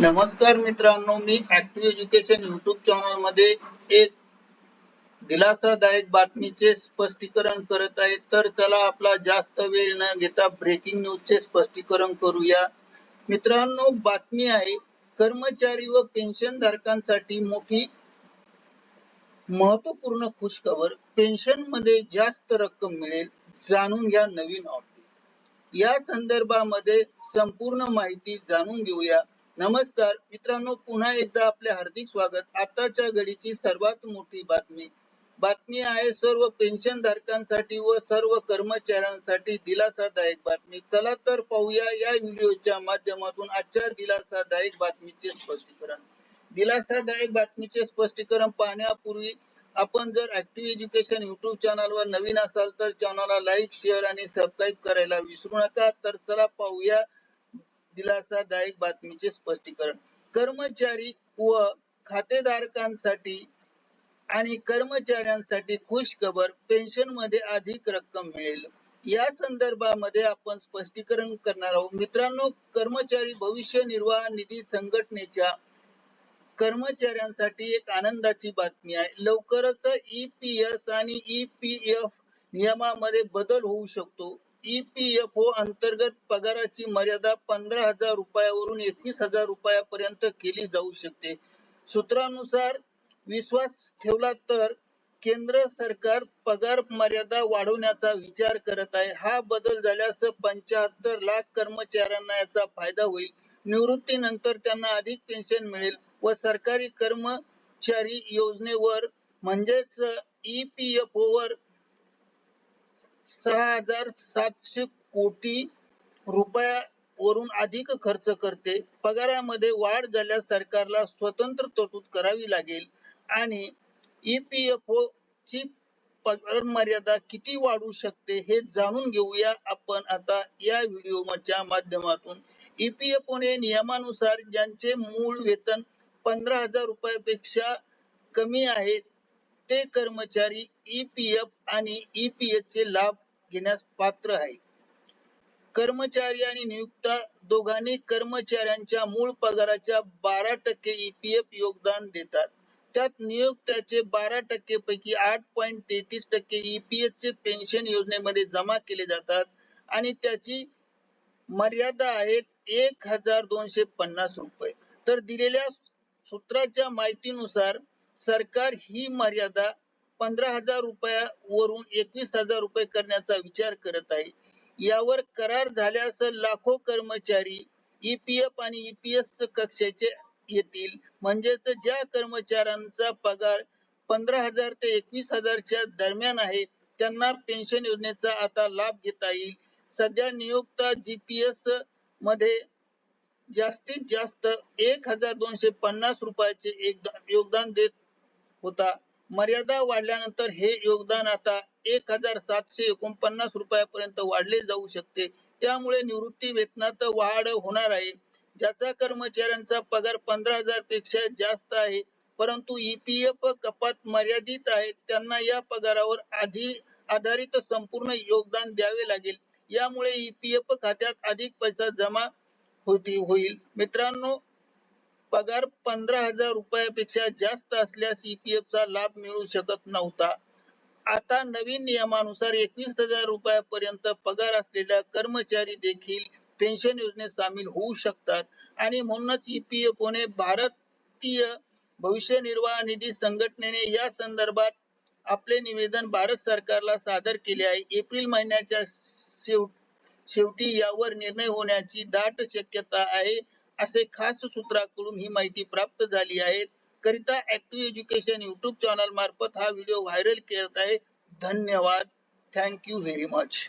नमस्कार मित्रांनो मी ऍक्टिव्ह एज्युकेशन युट्यूब चॅनलमध्ये एक दिलासादायक बातमीचे स्पष्टीकरण करत आहे. तर चला आपला जास्त वेळ न घेता ब्रेकिंग न्यूजचे स्पष्टीकरण करूया. मित्रांनो बातमी आहे कर्मचारी व पेन्शन धारकांसाठी मोठी महत्त्वपूर्ण खुशखबर पेन्शनमध्ये जास्त रक्कम मिळेल जाणून घ्या नवीन अपडेट या संदर्भामध्ये संपूर्ण माहिती जाणून घेऊया. नमस्कार मित्रांनो पुन्हा एकदा आपले हार्दिक स्वागत. आताच्या घडीची सर्वात मोठी बातमी. बातमी आहे सर्व पेन्शन धारकांसाठी व सर्व कर्मचाऱ्यांसाठी दिलासादायक बातमी. चला तर पाहूया या व्हिडिओच्या माध्यमातून आजच्या दिलासादायक बातमीचे स्पष्टीकरण. दिलासादायक बातमीचे स्पष्टीकरण पाहण्यापूर्वी आपण जर ऍक्टिव्ह एज्युकेशन युट्यूब चॅनलवर नवीन असाल तर चॅनलला लाईक शेअर आणि सबस्क्राईब करायला विसरू नका. तर चला पाहूया दिलासादायक बातमीचे स्पष्टीकरण. कर्मचारी व खातेधारकांसाठी आणि कर्मचाऱ्यांसाठी खुश खबर पेन्शनमध्ये अधिक रक्कम मिळेल. या संदर्भामध्ये आपण स्पष्टीकरण करणार आहोत. मित्रांनो कर्मचारी भविष्य निर्वाह निधी संघटनेच्या कर्मचाऱ्यांसाठी एक आनंदाची बातमी आहे. लवकरच ई पी एस आणि ई पी एफ नियमामध्ये बदल होऊ शकतो. ईपीएफओ अंतर्गत पगाराची मर्यादा पंधरा हजार रुपयावरून एकवीस हजार रुपयापर्यंत केली जाऊ शकते. सूत्रानुसार विश्वास ठेवला तर केंद्र सरकार पगार मर्यादा वाढवण्याचा विचार करत आहे. हा बदल झाल्यास पंचाहत्तर लाख कर्मचाऱ्यांना याचा फायदा होईल. निवृत्तीनंतर त्यांना अधिक पेन्शन मिळेल व सरकारी कर्मचारी योजनेवर म्हणजेच ईपीएफओ वर सहा हजार सातशे कोटी रुपया वरून अधिक खर्च करते. पगारामध्ये वाढ झाल्यास सरकारला स्वतंत्र तरतूद करावी लागेल आणि ईपीएफओ ची पगार मर्यादा किती वाढू शकते हे जाणून घेऊया आपण आता या व्हिडिओच्या माध्यमातून. ईपीएफओ ने नियमानुसार ज्यांचे मूळ वेतन पंधरा हजार रुपयापेक्षा कमी आहे ते कर्मचारी ईपीएफ आणि ईपीएफ चे लाभ घेण्यास पात्र आहे. कर्मचारी आणि नियुक्ता दोघांनी कर्मचाऱ्यांच्या मूळ पगाराच्या बारा टक्के ईपीएफ योगदान देतात. त्यात नियुक्त्याचे बारा टक्के पैकी आठ पॉईंट तेहतीस टक्के ईपीएफ चे पेन्शन योजनेमध्ये जमा केले जातात आणि त्याची मर्यादा आहे एक हजार दोनशे पन्नास रुपये. तर दिलेल्या सूत्राच्या माहितीनुसार सरकार ही मर्यादा पंधरा हजार रुपयावरून एकवीस हजार रुपये करण्याचा विचार करत आहे. यावर करार झाल्यास लाखो कर्मचारी ईपीएफ आणि ईपीएस कक्षाचे येतील. म्हणजेच ज्या कर्मचाऱ्यांचा पगार पंधरा हजार ते एकवीस हजारच्या दरम्यान आहे त्यांना पेन्शन योजनेचा आता लाभ घेता येईल. सध्या नियोक्ता जीपीएसमध्ये जास्तीत जास्त एक हजार दोनशे पन्नास रुपयाचे एक योगदान देत होता. मर्यादा वाढल्यानंतर हे योगदान आता एक हजार सातशे एकोणपन्नास रुपयापर्यंत वाढले जाऊ शकते. त्यामुळे निवृत्ती वेतनात वाढ होणार आहे. ज्याचा कर्मचाऱ्यांचा पगार पंधरा हजारपेक्षा जास्त आहे परंतु ईपीएफ कपात मर्यादित आहे. त्यांना या पगारावर आधी आधारित संपूर्ण योगदान द्यावे लागेल. यामुळे ईपीएफ खात्यात अधिक पैसा जमा होती होईल. मित्रांनो पगार पंधरा हजार रुपयापेक्षा जास्त असल्यास ईपीएफ चा लाभ मिळू शकत नव्हता. आता नवीन नियमानुसार एकवीस हजार रुपयापर्यंत पगार असलेल्या कर्मचारी देखील पेन्शन योजनेत सामील होऊ शकतात. आणि म्हणूनच ईपीएफओ ने भारतीय भविष्य निर्वाह निधी संघटनेने या संदर्भात आपले निवेदन भारत सरकारला सादर केले आहे. एप्रिल महिन्याच्या शेव शेवटी यावर निर्णय होण्याची दाट शक्यता आहे. असे खास सूत्राकडून ही माहिती प्राप्त झाली आहे. करिता ऍक्टिव्ह एज्युकेशन युट्यूब चॅनल मार्फत हा व्हिडिओ व्हायरल करत आहे. धन्यवाद. Thank you very much